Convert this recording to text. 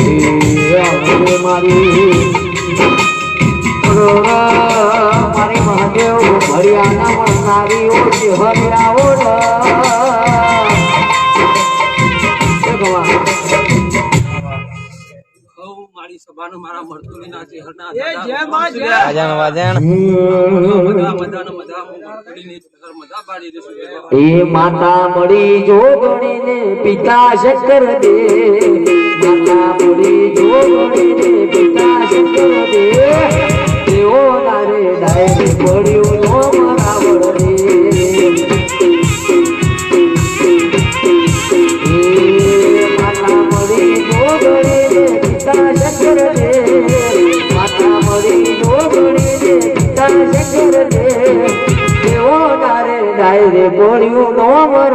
અંગે મારી મારી મહાદેવ ભરિયાના મળનારી ઓ હરિયાઓ મારી સભાનું મારા મરતુલીના ચહેરના એ દાદા જય માં જય. વાજણ વાજણ. મજા મજાનો મજા હું મરતુલીની ઘર મજા પાડી દઈશું. એ માતા મળી જોગણીને પિતા શંકર દે. માતા મળી જોગણીને પિતા શંકર દે. તેઓ નારે ડાયરે પડ્યું પિતા શંકર દે માતા મળી દે પિતા શંકર દે દેવો નારે ગાય રે રાવણ દે